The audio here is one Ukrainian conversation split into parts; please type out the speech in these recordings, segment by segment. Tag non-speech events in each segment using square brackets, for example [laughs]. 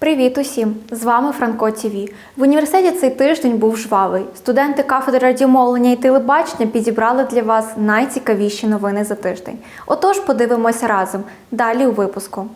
Привіт усім! З вами Франко ТІВІ. В університеті цей тиждень був жвавий. Студенти кафедри радіомовлення і телебачення підібрали для вас найцікавіші новини за тиждень. Отож, подивимося разом. Далі у випуску.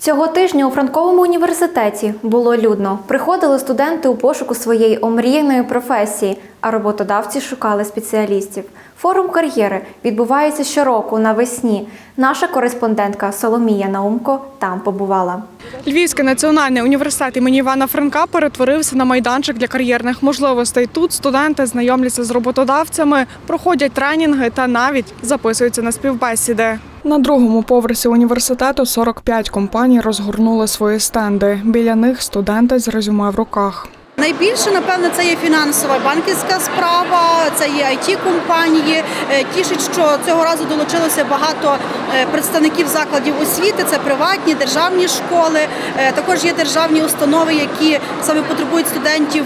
Цього тижня у Франковому університеті було людно. Приходили студенти у пошуку своєї омріяної професії, а роботодавці шукали спеціалістів. Форум кар'єри відбувається щороку навесні. Наша кореспондентка Соломія Наумко там побувала. Львівський національний університет імені Івана Франка перетворився на майданчик для кар'єрних можливостей. Тут студенти знайомляться з роботодавцями, проходять тренінги та навіть записуються на співбесіди. На другому поверсі університету 45 компаній розгорнули свої стенди. Біля них студенти з резюме в руках. Найбільше, напевно, це є фінансова банківська справа, це є it компанії. Е, Тішить, що цього разу долучилося багато е, представників закладів освіти. Це приватні, державні школи. Е, Також є державні установи, які саме потребують студентів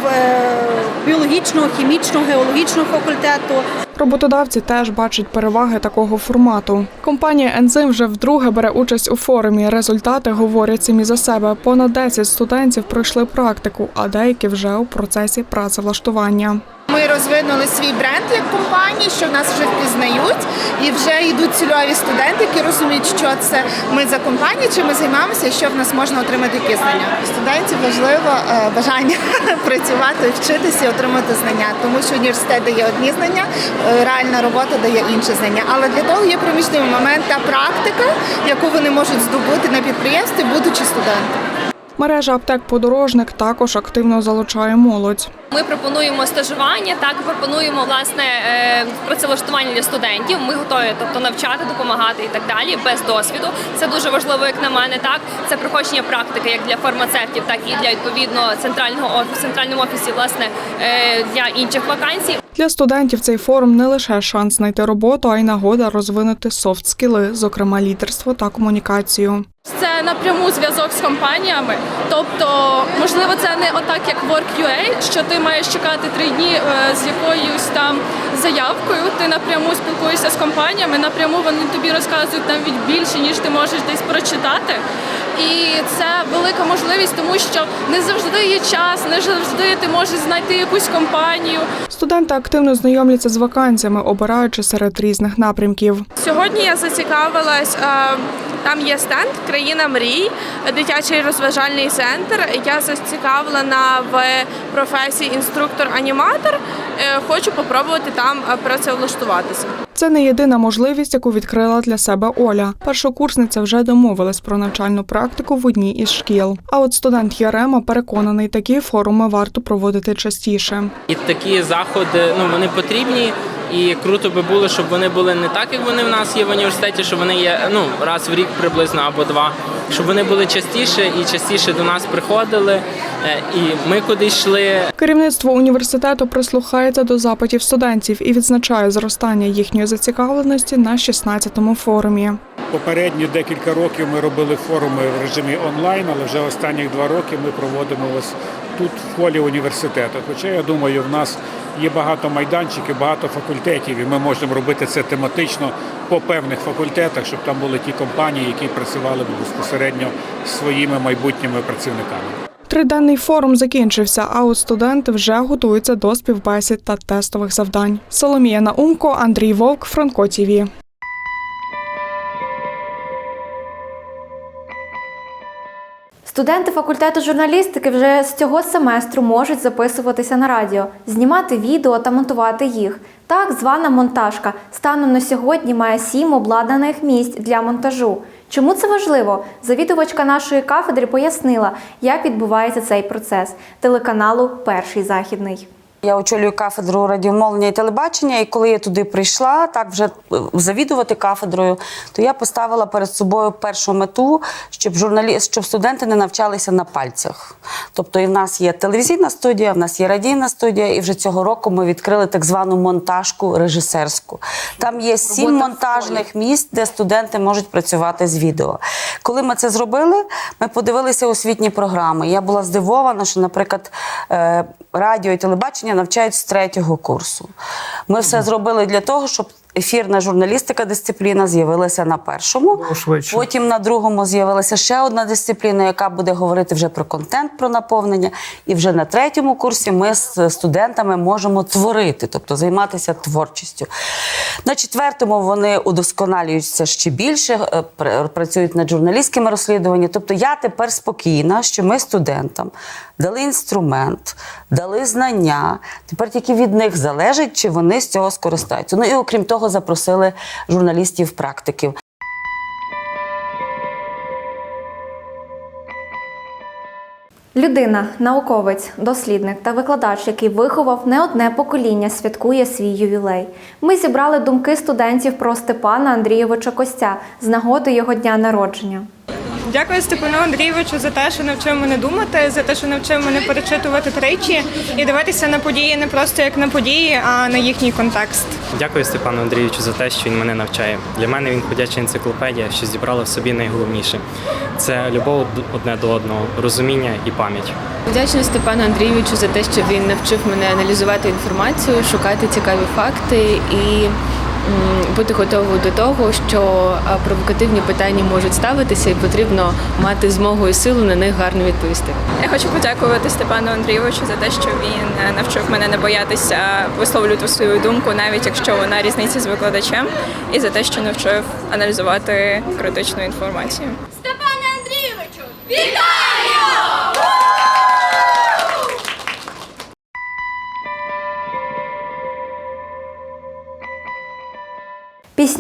біологічного, хімічного, геологічного факультету. Роботодавці теж бачать переваги такого формату. Компанія Ензим вже вдруге бере участь у форумі. Результати говорять самі за себе. Понад 10 студентів пройшли практику, а деякі вже у процесі працевлаштування. Ми розвинули свій бренд як компанії, що нас вже впізнають, і вже йдуть цільові студенти, які розуміють, що це ми за компанію, чим ми займаємося, і що в нас можна отримати які знання. Студентів важливо е, бажання [laughs] працювати, вчитися і отримати знання, тому що університет дає одні знання, е, реальна робота дає інші знання. Але для того є проміжний момент та практика, яку вони можуть здобути на підприємстві, будучи студентами. Мережа аптек подорожник також активно залучає молодь. Ми пропонуємо стажування, так пропонуємо власне е, працевлаштування для студентів. Ми готові, тобто навчати, допомагати і так далі, без досвіду. Це дуже важливо, як на мене. Так це проходження практики як для фармацевтів, так і для відповідно центрального офісу, центральному офісі, власне е, для інших вакансій. Для студентів цей форум не лише шанс знайти роботу, а й нагода розвинути софт-скіли, зокрема лідерство та комунікацію. Це напряму зв'язок з компаніями. Тобто, можливо, це не отак, як Work.ua, що ти маєш чекати три дні е, з якоюсь там заявкою. Ти напряму спілкуєшся з компаніями, напряму вони тобі розказують навіть більше, ніж ти можеш десь прочитати. І це велика можливість, тому що не завжди є час, не завжди ти можеш знайти якусь компанію. Студенти активно знайомляться з вакансіями, обираючи серед різних напрямків. Сьогодні я зацікавилась. е, Там є стенд Країна мрій, дитячий розважальний центр. Я зацікавлена в професії інструктор-аніматор. Е, Хочу попробувати там е, працевлаштуватися. Це не єдина можливість, яку відкрила для себе Оля. Першокурсниця вже домовилась про навчальну практику в одній із шкіл. А от студент Ярема переконаний, такі форуми варто проводити частіше. І такі заходи ну вони потрібні. І круто би було, щоб вони були не так, як вони в нас є в університеті, що вони є ну раз в рік приблизно або два, щоб вони були частіше і частіше до нас приходили. е, І ми кудись йшли. Керівництво університету прислухається до запитів студентів і відзначає зростання їхньої зацікавленості на 16-му форумі. Попередні декілька років ми робили форуми в режимі онлайн, але вже останні два роки ми проводимо ось тут в холі університету. Хоча я думаю, в нас є багато майданчиків, багато факультетів, і ми можемо робити це тематично по певних факультетах, щоб там були ті компанії, які працювали б безпосередньо з своїми майбутніми працівниками. Триденний форум закінчився, а от студенти вже готуються до співбесід та тестових завдань. Соломія Наумко, Андрій Вовк, Франко ТІВІ. Студенти факультету журналістики вже з цього семестру можуть записуватися на радіо, знімати відео та монтувати їх. Так звана монтажка станом на сьогодні має сім обладнаних місць для монтажу. Чому це важливо? Завідувачка нашої кафедри пояснила, як відбувається цей процес телеканалу Перший західний. Я очолюю кафедру радіомовлення і телебачення, і коли я туди прийшла, так вже е, завідувати кафедрою, то я поставила перед собою першу мету, щоб журналі... щоб студенти не навчалися на пальцях. Тобто, і в нас є телевізійна студія, в нас є радійна студія, і вже цього року ми відкрили так звану монтажку режисерську. Там є сім монтажних місць, де студенти можуть працювати з відео. Коли ми це зробили, ми подивилися освітні програми. Я була здивована, що, наприклад, е, радіо і телебачення навчають з третього курсу. Ми все зробили для того, щоб ефірна журналістика дисципліна з'явилася на першому. швидше. Потім на другому з'явилася ще одна дисципліна, яка буде говорити вже про контент, про наповнення. І вже на третьому курсі ми з студентами можемо творити, тобто займатися творчістю. На четвертому вони удосконалюються ще більше, е, працюють над журналістськими розслідуваннями. Тобто я тепер спокійна, що ми студентам дали інструмент, дали знання. Тепер тільки від них залежить, чи вони з цього скористаються. Ну і окрім того, запросили журналістів-практиків. Людина, науковець, дослідник та викладач, який виховав не одне покоління, святкує свій ювілей. Ми зібрали думки студентів про Степана Андрійовича Костя з нагоди його дня народження. Дякую Степану Андрійовичу за те, що навчив мене думати, за те, що навчив мене перечитувати тричі і дивитися на події не просто як на події, а на їхній контекст. Дякую Степану Андрійовичу за те, що він мене навчає. Для мене він ходяча енциклопедія, що зібрала в собі найголовніше. Це любов одне до одного, розуміння і пам'ять. Вдячна Степану Андрійовичу за те, що він навчив мене аналізувати інформацію, шукати цікаві факти і бути готовою до того, що провокативні питання можуть ставитися, і потрібно мати змогу і силу на них гарно відповісти. Я хочу подякувати Степану Андрійовичу за те, що він е, навчив мене не боятися висловлювати свою думку, навіть якщо вона різниця з викладачем, і за те, що навчив аналізувати критичну інформацію. Степане Андрійовичу,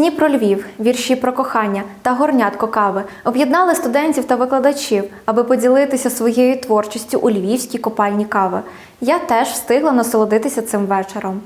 Пісні про Львів, вірші про кохання та горнятко кави об'єднали студентів та викладачів, аби поділитися своєю творчістю у львівській копальні кави. Я теж встигла насолодитися цим вечором.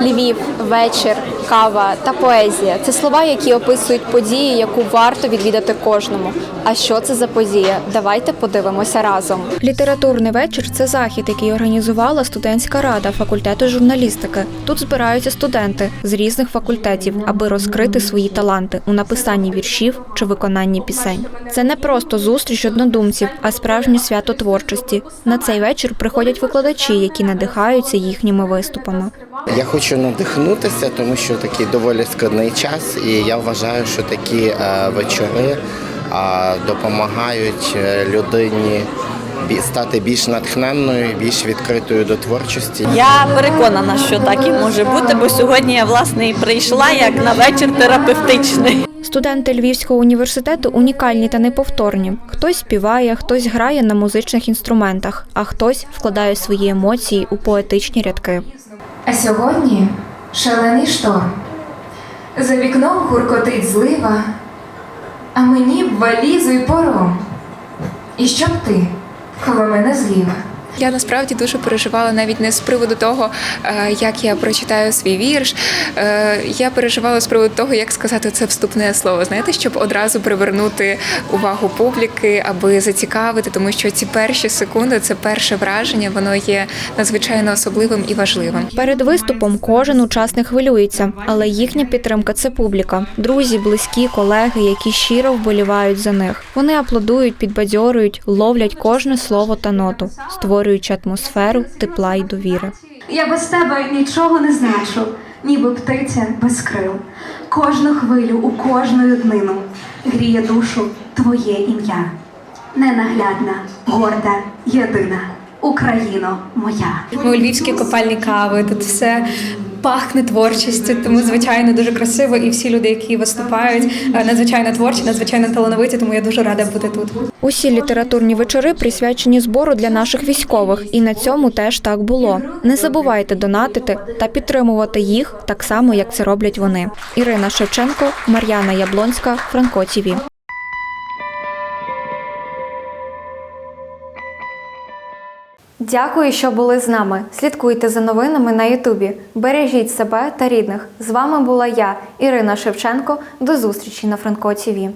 Львів, вечір, кава та поезія це слова, які описують події, яку варто відвідати кожному. А що це за подія? Давайте подивимося разом. Літературний вечір це захід, який організувала студентська рада факультету журналістики. Тут збираються студенти з різних факультетів, аби розкрити свої таланти у написанні віршів чи виконанні пісень. Це не просто зустріч однодумців, а справжнє свято творчості. На цей вечір приходять викладачі, які надихаються їхніми виступами. Я хочу надихнутися, тому що такий доволі складний час, і я вважаю, що такі е, вечори е, допомагають е, людині стати більш натхненною, більш відкритою до творчості. Я переконана, що так і може бути, бо сьогодні я власне і прийшла як на вечір терапевтичний. Студенти Львівського університету унікальні та неповторні. Хтось співає, хтось грає на музичних інструментах, а хтось вкладає свої емоції у поетичні рядки. А сьогодні шалений шторм. За вікном гуркотить злива, а мені б валізу й пором. І щоб ти коло мене зліва. Я насправді дуже переживала навіть не з приводу того, е, як я прочитаю свій вірш. Е, Я переживала з приводу того, як сказати це вступне слово. Знаєте, щоб одразу привернути увагу публіки, аби зацікавити, тому що ці перші секунди, це перше враження, воно є надзвичайно особливим і важливим. Перед виступом кожен учасник хвилюється, але їхня підтримка це публіка, друзі, близькі, колеги, які щиро вболівають за них. Вони аплодують, підбадьорюють, ловлять кожне слово та ноту, створюючи атмосферу тепла й довіри. Я без тебе нічого не значу, ніби птиця без крил. Кожну хвилю у кожну днину гріє душу твоє ім'я. Ненаглядна, горда, єдина. Україно моя. Ми у львівській копальні кави. Тут все пахне творчістю, тому звичайно дуже красиво. І всі люди, які виступають, е, надзвичайно творчі, надзвичайно талановиті. Тому я дуже рада бути тут. Усі літературні вечори присвячені збору для наших військових, і на цьому теж так було. Не забувайте донатити та підтримувати їх так само, як це роблять вони. Ірина Шевченко, Мар'яна Яблонська, Франко ТІВІ. Дякую, що були з нами. Слідкуйте за новинами на Ютубі. Бережіть себе та рідних. З вами була я, Ірина Шевченко. До зустрічі на Франко ТІВІ.